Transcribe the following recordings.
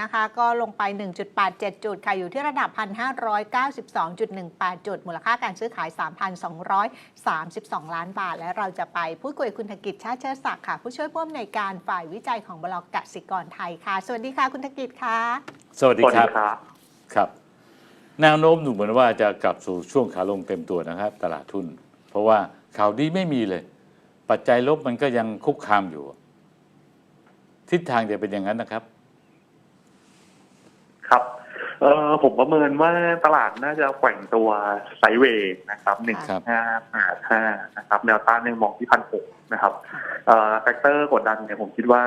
นะคะ ก็ลงไป 1.87 จุดค่ะ อยู่ที่ระดับ 1,592.18 จุด มูลค่าการซื้อขาย 3,232 ล้านบาท และเราจะไปพูดคุยกับคุณธกิจชาติเชิดศักดิ์ค่ะ ผู้ช่วยผู้อำนวยการฝ่ายวิจัยของบลกสิกรไทยค่ะ สวัสดีค่ะคุณธกิจค่ะ สวัสดีสวัสคดีรับครับครับแนวโน้มดูเหมือนว่าจะกลับสู่ช่วงขาลงเต็มตัวนะครับ ตลาดทุน เพราะว่าข่าวดีไม่มีเลย ปัจจัยลบมันก็ยังคุกคามอยู่ ทิศทางจะเป็นอย่างนั้นนะครับ ครับเออผมประเมินว่าตลาดน่าจะแกว่งตัวไซด์เวย์นะครับหนึ่งครับห้าแปดห้านะครับแนวต้านยังมองที่พันหกนะครับเอ่อแฟกเตอร์กดดันเนี่ยผมคิดว่า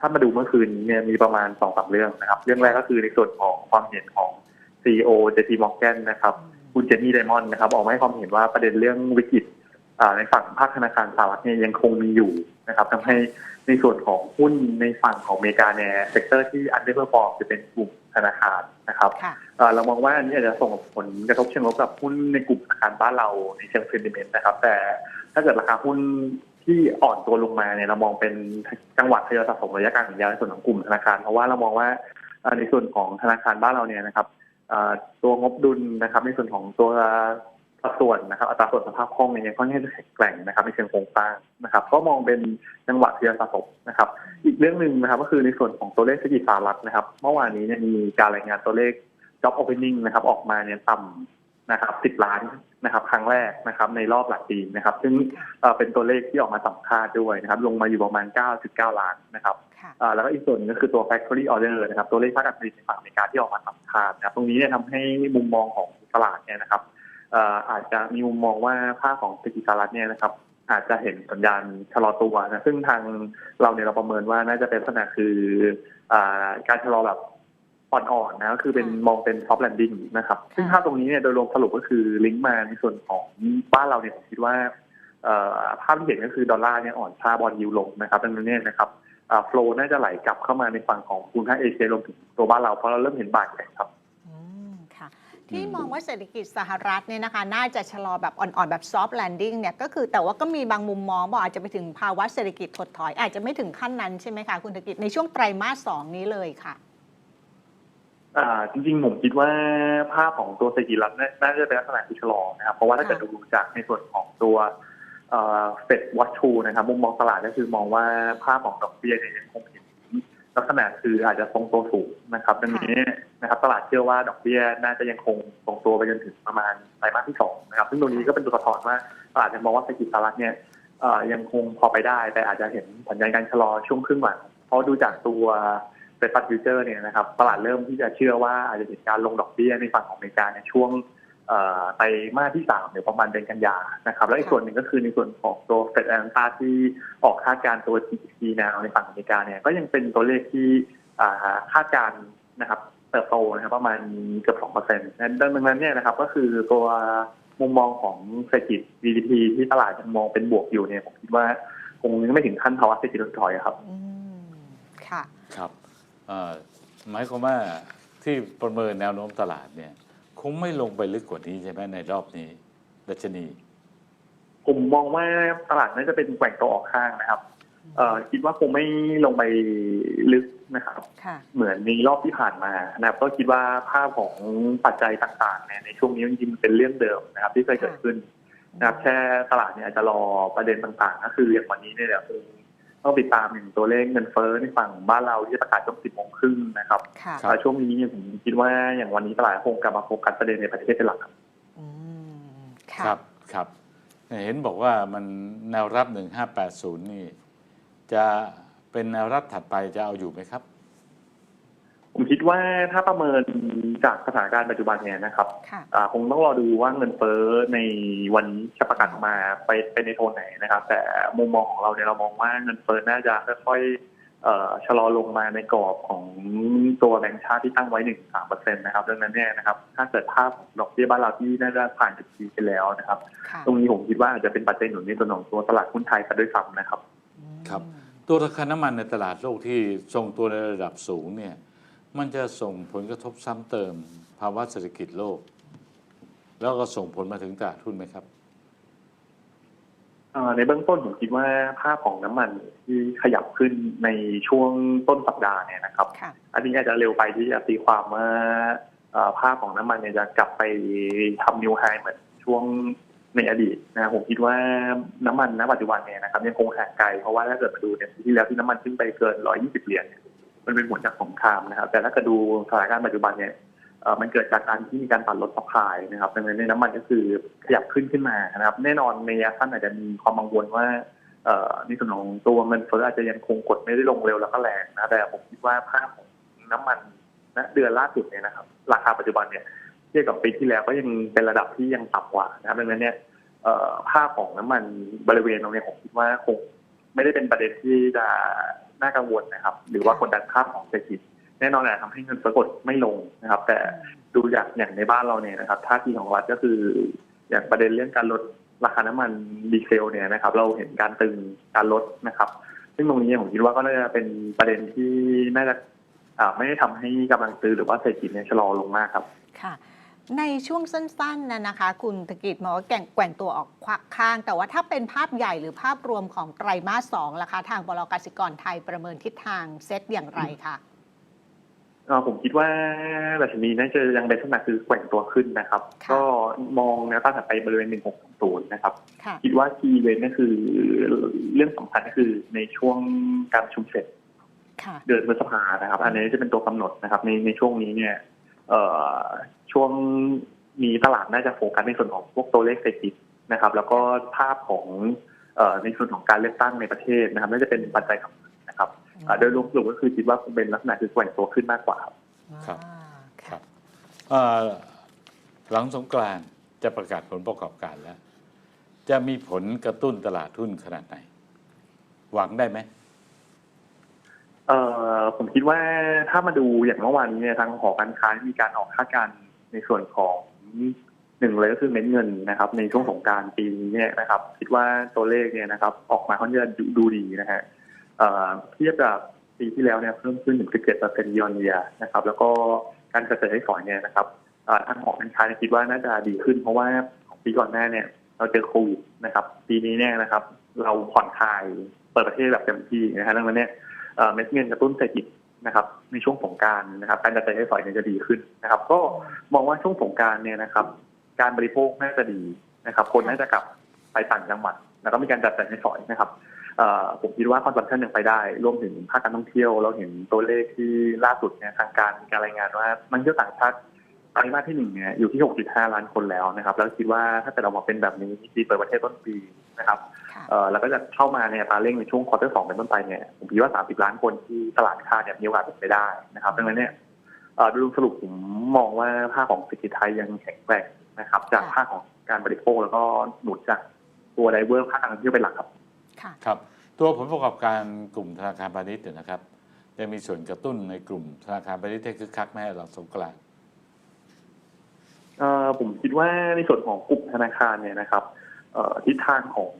ถ้ามาดูเมื่อคืนนี้เนี่ยมีประมาณสองสามเรื่องนะครับ เรื่องแรกก็คือในส่วนของความเห็นของ CEO JP Morgan นะครับ คุณเจนนี่ไดมอนด์นะครับ ออกมาให้ความเห็นว่าประเด็นเรื่องวิกฤตอ่า ในฝั่งภาคธนาคารสหรัฐเนี่ยยังคงมีอยู่นะครับทำให้ในส่วนของหุ้นในฝั่งของอเมริกาเนี่ยเซกเตอร์ที่อันเดอร์เพอร์ฟอร์มจะเป็นกลุ่มธนาคารนะครับค่ะเอ่อเรามองว่าอันนี้อาจจะส่งผลกระทบเชิงลบกับหุ้นในกลุ่มธนาคารบ้านเราในเชิงเซนติเมนต์นะครับ แต่ถ้าเกิดราคาหุ้นที่อ่อนตัวลงมาเนี่ยเรามองเป็นจังหวะทยอยสะสมระยะกลางถึงยาวในส่วนของกลุ่มธนาคารเพราะว่าเรามองว่าเอ่อในส่วนของธนาคารบ้านเราเนี่ยนะครับเอ่อตัวงบดุลนะครับในส่วนของตัว สัดส่วนนะครับอัตราส่วนสภาพคล่องเนี่ยยังค่อนข้างจะแข็งแกร่งนะครับในเชิงโครงสร้างนะครับก็มองเป็นจังหวะทยอยสะสมนะครับ อีกเรื่องหนึ่งนะครับก็คือในส่วนของตัวเลขเศรษฐกิจสหรัฐนะครับ เมื่อวานนี้เนี่ยมีการรายงานตัวเลข job opening นะครับออกมาเนี่ยต่ำนะครับ10ล้านนะครับครั้งแรกนะครับในรอบหลายปีนะครับ ซึ่งเอ่อเป็นตัวเลขที่ออกมาต่ำคาดด้วยนะครับ ลงมาอยู่ประมาณ 9.9 ล้านนะครับค่ะอ่าแล้วก็อีกส่วนหนึงก็คือตัว factory order นะครับ ตัวเลขภาคการผลิตในฝั่งอเมริกาที่ออกมาต่ำคาดนะครับ ตรงนี้เนี่ยทำให้มุมมองของตลาดเนี่ยนะครับเอ่ออาจจะมีมุมมองว่าภาคของเศรษฐกิจสหรัฐเนี่ยนะครับอาจจะเห็นสัญญาณชะลอตัวนะซึ่งทางเราเนี่ยเราประเมินว่าน่าจะเป็นลักษณะคืออ่าการชะลอแบบอ่อนๆนะก็คือเป็นค่ะมองเป็น soft landing นะครับ ซึ่งภาพตรงนี้เนี่ยโดยรวมสรุปก็คือลิงก์มาในส่วนของบ้านเราเนี่ยผมคิดว่าเอ่อภาพที่เห็นก็คือดอลลาร์เนี่ยอ่อนค่าบอลยิวลงนะครับดังนั้นเนี่ยนะครับโฟลน่าจะไหลกลับเข้ามาในฝั่งของภูมิภาคเอเชียรวมถึงตัวบ้านเราเพราะเราเริ่มเห็นบาทแข็งครับอืมค่ะ ที่มองว่าเศรษฐกิจสหรัฐเนี่ยนะคะน่าจะชะลอแบบอ่อนๆ แบบ soft landing เนี่ยก็คือแต่ว่าก็มีบางมุมมองบอกอาจจะไปถึงภาวะเศรษฐกิจถดถอย อาจจะไม่ถึงขั้นนั้นใช่ไหมคะคุณธกิจในช่วงไตรมาสสองนี้เลยค่ะอ่าจริงๆผมคิดว่าภาพของตัวเศรษฐกิจรัฐน่าน่าจะเป็นลักษณะที่ชะลอนะครับ เพราะว่าถ้าเกิดดูจากในส่วนของตัวเฟดวัตชูนะครับมุมมองตลาดก็คือมองว่าภาพของดอกเบี้ยเนี่ยยังคงเห็น ลักษณะคืออาจจะทรงตัวสูงนะครับดังนี้นะครับ ตลาดเชื่อว่าดอกเบี้ยน่าจะยังคงทรงตัวไปจนถึงประมาณไตรมาสที่สองนะครับ ซึ่งตรงนี้ก็เป็นตัวสะท้อนว่าตลาดยังมองว่าเศรษฐกิจสหรัฐเนี่ยเอ่อยังคงพอไปได้ แต่อาจจะเห็นสัญญาณการชะลอช่วงครึ่งหลังเพราะดูจากตัวเฟดฟัดฟิวเจอร์เนี่ยนะครับตลาดเริ่มที่จะเชื่อว่าอาจจะเห็นการลงดอกเบี้ยในฝั่งของอเมริกาในช่วงเอ่อ ไตรมาสที่สามเดี๋ยวประมาณเดือนกันยานะครับ แล้วอีกค่ะส่วนหนึ่งก็คือในส่วนของตัวเฟดแอนตาที่ออกคาดการณ์ตัว GDP แนวในฝั่งอเมริกาเนี่ยก็ยังเป็นตัวเลขที่อ่าคาดการณ์นะครับเติบโตนะครับประมาณเกือบสองเปอร์เซ็นต์ดังนั้นเนี่ยนะครับก็คือตัวมุมมองของเศรษฐกิจ GDP ที่ตลาดยังมองเป็นบวกอยู่เนี่ยผมคิดว่าคงยังไม่ถึงขั้นภาวะเศรษฐกิจถดถอยอะครับอืมค่ะครับเอ่อหมายความว่าที่ประเมินแนวโน้มตลาดเนี่ย คงไม่ลงไปลึกกว่านี้ใช่ไหมในรอบนี้ ดัชนี ผมมองว่าตลาดน่าจะเป็นแกว่งตัวออกข้างนะครับ เอ่อคิดว่าคงไม่ลงไปลึกนะครับค่ะเหมือนในรอบที่ผ่านมานะครับ ก็คิดว่าภาพของปัจจัยต่างๆเนี่ยในช่วงนี้จริงๆเป็นเรื่องเดิมนะครับ ที่เคยเกิดขึ้นนะครับแค่ตลาดเนี่ยอาจจะรอประเด็นต่างๆ ก็คืออย่างวันนี้เนี่ยเดี๋ยวคง ต้องติดตามหนึ่งตัวเลขเงินเฟ้อในฝั่งบ้านเราที่จะประกาศช่วงสิบโมงครึ่งนะครับค่ะครับแต่ช่วงนี้เนี่ยผมคิดว่าอย่างวันนี้ตลาดคงกลับมาโฟกัสประเด็นในประเทศเป็นหลักครับอืมคค่ะรับครับ เห็นบอกว่ามันแนวรับ 1580 นี่ จะเป็นแนวรับถัดไปจะเอาอยู่ไหมครับ ผมคิดว่าถ้าประเมิน จากสถานการณ์ปัจจุบันเนี่ยนะครับค่ะ อ่าคงต้องรอดูว่าเงินเฟ้อในวันนี้จะประกาศออกมาไปไปในโทนไหนนะครับ แต่มุมมองของเราเนี่ยเรามองว่าเงินเฟ้อน่าจะค่อยๆเอ่อชะลอลงมาในกรอบของตัวแบงก์ชาติที่ตั้งไว้หนึ่งสามเปอร์เซ็นต์นะครับดังนั้นเนี่ยนะครับ ถ้าเกิดภาพของดอกเบี้ยบ้านเราที่น่าจะผ่านจุดพีคไปแล้วนะครับ ค่ะตรงนี้ผมคิดว่าอาจจะเป็นปัจจัยหนุนในตัวของตัวตลาดหุ้นไทยซะด้วยซ้ำนะครับ ครับ ตัวราคาน้ำมันในตลาดโลกที่ทรงตัวในระดับสูงเนี่ย มันจะส่งผลกระทบซ้ำเติม ภาวะเศรษฐกิจโลก แล้วก็ส่งผลมาถึงตลาดหุ้นไหมครับเอ่อในเบื้องต้นผมคิดว่าภาพของน้ำมันที่ขยับขึ้นในช่วงต้นสัปดาห์เนี่ยนะครับค่ะอันนี้อาจจะเร็วไปที่จะตีความว่าเอ่อภาพของน้ำมันเนี่ยจะกลับไปทำนิวไฮเหมือนช่วงในอดีตนะครับผมคิดว่าน้ำมันณปัจจุบันเนี่ยนะครับยังคงห่างไกลเพราะว่าถ้าเกิดมาดูเนี่ยปีที่แล้วที่น้ำมันขึ้นไปเกิน 120 เหรียญเนี่ย มันเป็นผลจากสงครามนะครับ แต่ถ้าเกิดดูสถานการณ์ปัจจุบันเนี่ยมันเกิดจากการที่มีการตัดลดสปายนะครับดังนั้นน้ำมันก็คือขยับขึ้นขึ้นมานะครับ แน่นอนในระยะสั้นอาจจะมีความกังวลว่าในส่วนของตัวเงินเฟ้ออาจจะยังคงกดไม่ได้ลงเร็วแล้วก็แรงนะแต่ผมคิดว่าภาพของน้ำมันณเดือนล่าสุดเนี่ยนะครับ ราคาปัจจุบันเนี่ยเทียบกับปีที่แล้วก็ยังเป็นระดับที่ยังต่ำกว่านะครับดังนั้นเนี่ยภาพของน้ำมันบริเวณตรงนี้ผมคิดว่าคงไม่ได้เป็นประเด็นที่จะ น่ากังวลนะครับ หรือว่ากดดันภาพของเศรษฐกิจแน่นอนแหละทำให้เงินเฟ้อกดไม่ลงนะครับ แต่ดูจากอย่างในบ้านเราเนี่ยนะครับท่าทีของรัฐก็คือ อย่างประเด็นเรื่องการลดราคาน้ำมันดีเซลเนี่ยนะครับ เราเห็นการตึงการลดนะครับ ซึ่งตรงนี้ผมคิดว่าก็น่าจะเป็นประเด็นที่น่าจะอ่ไม่ได้ทำให้กำลังซื้อหรือว่าเศรษฐกิจเนี่ยชะลอลงมากครับ ค่ะ ในช่วงสั้นๆนะนะคะ คุณธกิจมองว่าแกว่งแกว่งตัวออกขวาข้าง แต่ว่าถ้าเป็นภาพใหญ่หรือภาพรวมของไตรมาสสองล่ะคะ ทางบลกสิกรไทยประเมินทิศทางเซตอย่างไรคะเอ่อผมคิดว่าดัชนีน่าจะยังเป็นลักษณะคือแกว่งตัวขึ้นนะครับค่ะก็มองแนวต้านถัดไปบริเวณ 1620 นะครับค่ะคิดว่าคีย์เวนก็คือเรื่องสำคัญก็คือในช่วงการประชุมเสร็จค่ะเดือนพฤษภานะครับ อันนี้จะเป็นตัวกำหนดนะครับ ในในช่วงนี้เนี่ยเอ่อ ช่วงนี้ตลาดน่าจะโฟกัสในส่วนของพวกตัวเลขเศรษฐกิจนะครับ แล้วก็ภาพของเอ่อในส่วนของการเลือกตั้งในประเทศนะครับน่าจะเป็นปัจจัยสำคัญนะครับอ่าโดยรวมสรุปก็คือคิดว่าคงเป็นลักษณะคือแกว่งตัวขึ้นมากกว่าครับครับอ่าครับเอ่อหลังสงกรานต์จะประกาศผลประกอบการแล้ว จะมีผลกระตุ้นตลาดทุนขนาดไหน หวังได้ไหมเอ่อผมคิดว่าถ้ามาดูอย่างเมื่อวานนี้เนี่ยทางหอการค้ามีการออกคาดการณ์ ในส่วนของหนึ่งเลยก็คือเม็ดเงินนะครับ ในช่วงสงการปีนี้เนี่ยนะครับ คิดว่าตัวเลขเนี่ยนะครับ ออกมาค่อนข้างดูดีนะฮะเทียบกับปีที่แล้วเนี่ยเพิ่มขึ้นถึง17เปอร์เซ็นต์ยอนเยียนะครับ แล้วก็การกระจายให้ฝอยเนี่ยนะครับทางหอการค้ายคิดว่าน่าจะดีขึ้น เพราะว่าของปีก่อนหน้าเนี่ย เราเจอโควิดนะครับ ปีนี้เนี่ยนะครับ เราผ่อนคลายเปิดประเทศแบบเต็มที่นะฮะดังนั้นเนี่ยเอ่อเม็ดเงินกระตุ้นเศรษฐกิจ นะครับ ในช่วงสงการนะครับ การกระจายใช้สอยเนี่ยจะดีขึ้นนะครับ ก็มองว่าช่วงสงการเนี่ยนะครับ การบริโภคน่าจะดีนะครับ คนน่าจะกลับไปต่างจังหวัด แล้วก็มีการจัดจ่ายใช้สอยนะครับผมคิดว่าคอนซัมชันยังไปได้ รวมถึงภาคการท่องเที่ยว เราเห็นตัวเลขที่ล่าสุดเนี่ยทางการมีการรายงานว่านักท่องเที่ยวต่างชาติ ไตรมาสที่หนึ่งเนี่ยอยู่ที่ 6.5 ล้านคนแล้วนะครับ แล้วคิดว่าถ้าเกิดออกมาเป็นแบบนี้ดีเปิดประเทศต้นปีนะครับค่ะเอ่อแล้วก็จะเข้ามาในอัตราเร่งในช่วงควอเตอร์สองเป็นต้นไปเนี่ยผมคิดว่า 30 ล้านคนที่ตลาดค่าเนี่ยมีโอกาสเป็นไปได้นะครับดังนั้นเนี่ยเอ่อโดยรวมสรุปผมมองว่าภาคของเศรษฐกิจไทยยังแข็งแกร่งนะครับ จากภาคของการบริโภคแล้วก็หนุนจากตัวไดเวอร์ภาคการท่องเที่ยวเป็นหลักครับค่ะครับ ตัวผลประกอบการกลุ่มธนาคารพาณิชย์เนี่ยนะครับจะมีส่วนกระตุ้นในกลุ่มธนาคารพาณิชย์ให้คึกคักไหมหลังสงกรานต์เอ่อ ผมคิดว่าในส่วนของกลุ่มธนาคารเนี่ยนะครับเอ่อทิศทางของ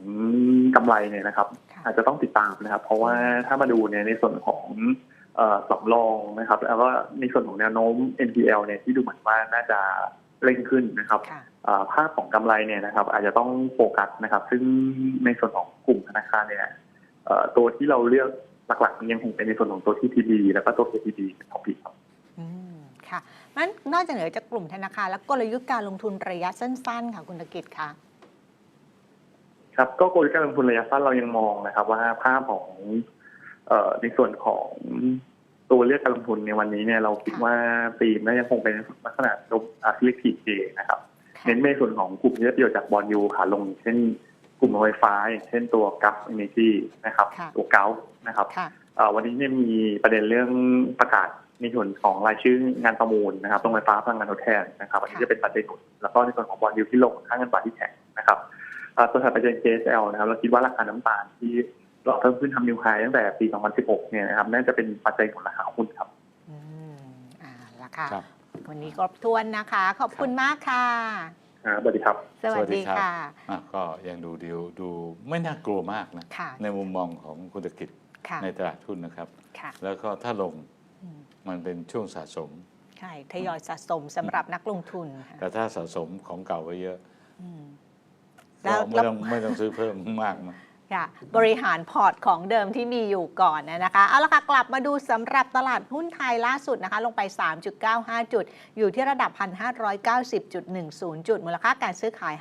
กำไรเนี่ยนะครับค่ะอาจจะต้องติดตามนะครับ เพราะว่าถ้ามาดูเนี่ยในส่วนของเอ่อสำรองนะครับ แล้วก็ในส่วนของแนวโน้ม NPL เนี่ยที่ดูเหมือนว่าน่าจะเร่งขึ้นนะครับค่ะเอ่อภาพของกำไรเนี่ยนะครับ อาจจะต้องโฟกัสนะครับ ซึ่งในส่วนของกลุ่มธนาคารเนี่ยเอ่อตัวที่เราเลือกหลักๆยังคงเป็นในส่วนของตัว TTB แล้วก็ตัว KTB เป็นท็อปิกครับอืม ค่ะนั้นนอกจากเหนือจากกลุ่มธนาคารและกลยุทธ์การลงทุนระยะสั้น ๆ ค่ะคุณธกิจคะครับก็กลยุทธ์การลงทุนระยะสั้นเรายังมองนะครับ ว่าภาพของเอ่อในส่วนของตัวเลือกการลงทุนในวันนี้เนี่ยเราคิดว่าธีมน่าจะคงเป็นลักษณะลบอาร์ติลิทีเจนะครับค่ะเน้นในส่วนของกลุ่มที่ได้ประโยชน์จากบอลยูขาลงเช่น กลุ่มไฟฟ้าอย่างเช่นตัวกัฟเอเนจีนะครับค่ะตัวเกานะครับค่ะเอ่อวันนี้เนี่ยมีประเด็นเรื่องประกาศ ในส่วนของรายชื่องานประมูลนะครับตรงไฟฟ้าพลังงานทดแทนนะครับอันนี้จะเป็นปัจจัยหนุนแล้วก็ในส่วนของบอลยูที่ลงค่าเงินบาทที่แข็งนะครับเอ่อตัวถัดไปเป็น JSL นะครับเราคิดว่าราคาน้ำตาลที่หลอกเพิ่มขึ้นทำนิวไฮตั้งแต่ปี 2016 เนี่ยนะครับน่าจะเป็นปัจจัยของราคาหุ้นครับอืมอ่าละค่ะครับวันนี้ครบถ้วนนะคะ ขอบคุณมากค่ะอ่าสวัสดีครับ สวัสดีค่ะอะก็ยังดูดีลดูไม่น่ากลัวมากนะค่ะในมุมมองของคุณธกิจค่ะในตลาดทุนนะครับค่ะแล้วก็ถ้าลงอื มมันเป็นช่วงสะสม ใช่ทยอยสะสมสำหรับนักลงทุนค่ะแต่ถ้าสะสมของเก่าไว้เยอะอืมแล้ก็วไม่ต้องไม่ต้องซื้อเพิ่มมากนะค่ะบริหารพอร์ตของเดิมที่มีอยู่ก่อนนะคะ เอาละค่ะ กลับมาดูสำหรับตลาดหุ้นไทยล่าสุดนะคะ ลงไป 3.95 จุด อยู่ที่ระดับ 1,590.10 จุด มูลค่าการซื้อขาย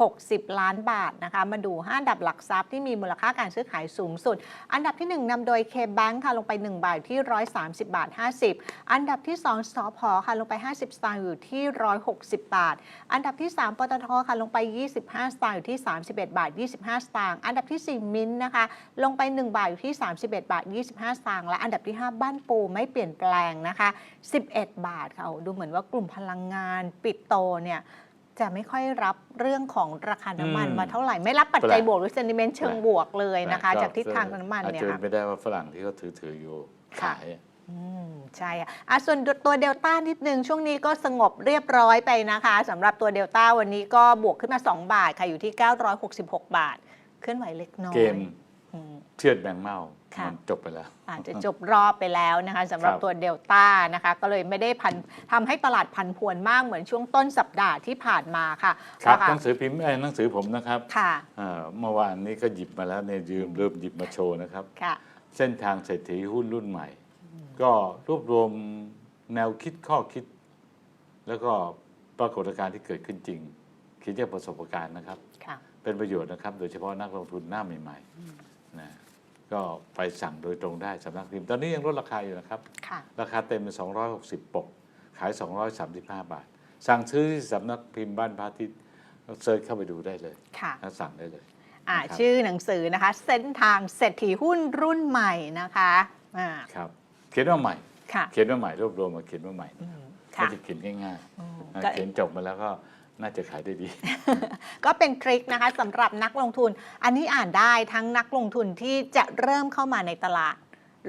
60 ล้านบาทนะคะ มาดู 5 อันดับหลักทรัพย์ที่มีมูลค่าการซื้อขายสูงสุด อันดับที่ 1นำโดย K-Bank ค่ะลงไป 1 บาทอยู่ที่ 130 บาท 50 อันดับที่ 2สพค่ะลงไป 50 สตางค์อยู่ที่ 160 บาท อันดับที่ 3ปตทค่ะลงไป 25 สตางค์อยู่ที่ 31 บาท 25 สตางค์ อันดับที่ 4 มินท์นะคะ ลงไป 1 บาทอยู่ที่ 31 บาท 25 สตางค์ และอันดับที่ 5 บ้านปูไม่เปลี่ยนแปลงนะคะ 11 บาทค่ะ ดูเหมือนว่ากลุ่มพลังงานปิดโตเนี่ย จะไม่ค่อยรับเรื่องของราคาน้ำมันอืมมาเท่าไหร่ ไม่รับปัจจัยแปลกบวกหรือเซนิเมนต์เชิงบวกเลยนะคะ จากทิศทางน้ำมันอาจเนี่ยจะเป็ค่ะ นไปได้ว่าฝรั่งที่เขาถือถืออยู่ค่ะ ขายอะอืมใช่อะอะส่วนตัวเดลต้านิดนึง ช่วงนี้ก็สงบเรียบร้อยไปนะคะสำหรับตัวเดลต้าวันนี้ก็บวกขึ้นมา 2 บาทค่ะ อยู่ที่ 966 บาท เคลื่อนไหวเล็กน้อยเกมอืม เชือดแบงเมาค่ะ มันจบไปแล้ว อาจจะจบรอบไปแล้วนะคะสำหรับครับตัวเดลต้านะคะ ก็เลยไม่ได้พันทำให้ตลาดพันพวนมากเหมือนช่วงต้นสัปดาห์ที่ผ่านมาค่ะครับนะะหนังสือพิมพ์เอ้ยหนังสือผมนะครับค่ะอ่าเมื่อวานนี้ก็หยิบมาแล้วเนี่ยยืมเริ่มหยิบมาโชว์นะครับค่ะเส้นทางเศรษฐีหุ้นรุ่นใหม่ ก็รวบรวมแนวคิดข้อคิด แล้วก็ปรากฏการณ์ที่เกิดขึ้นจริงคิดจากประสบการณ์นะครับค่ะเป็นประโยชน์นะครับ โดยเฉพาะนักลงทุนหน้าใหม่ๆนะ ก็ไปสั่งโดยตรงได้สำนักพิมพ์ ตอนนี้ยังลดราคาอยู่นะครับ ค่ะ ราคาเต็มเป็น260 ปก ขาย 235 บาท สั่งซื้อที่สำนักพิมพ์บ้านพระอาทิตย์เซิร์ชเข้าไปดูได้เลยค่ะ แล้วสั่งได้เลย อ่านะครับ ชื่อหนังสือนะคะ เส้นทางเศรษฐีหุ้นรุ่นใหม่นะคะอ่าครับ เขียนว่าใหม่ ค่ะเขียนว่าใหม่รวบรวมมาเขียนว่าใหม่อืมไม่ค่ะได้เขียนง่ายอืมๆนะก็ เขียนจบมาแล้วก็ น่าจะขายได้ดี ก็เป็นทริคนะคะสำหรับนักลงทุน อันนี้อ่านได้ทั้งนักลงทุนที่จะเริ่มเข้ามาในตลาด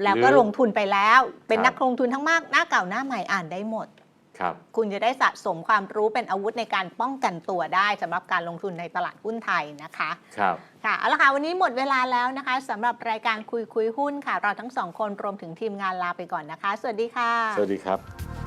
แล้วก็หรือลงทุนไปแล้ว เป็นครับนักลงทุนทั้งมากหน้าเก่าหน้าใหม่อ่านได้หมดครับคุณจะได้สะสมความรู้เป็นอาวุธในการป้องกันตัวได้สำหรับการลงทุนในตลาดหุ้นไทยนะคะครับค่ะเอาละค่ะวันนี้หมดเวลาแล้วนะคะสำหรับรายการคุยคุยหุ้นค่ะ เราทั้งสองคนรวมถึงทีมงานลาไปก่อนนะคะ สวัสดีค่ะ สวัสดีครับ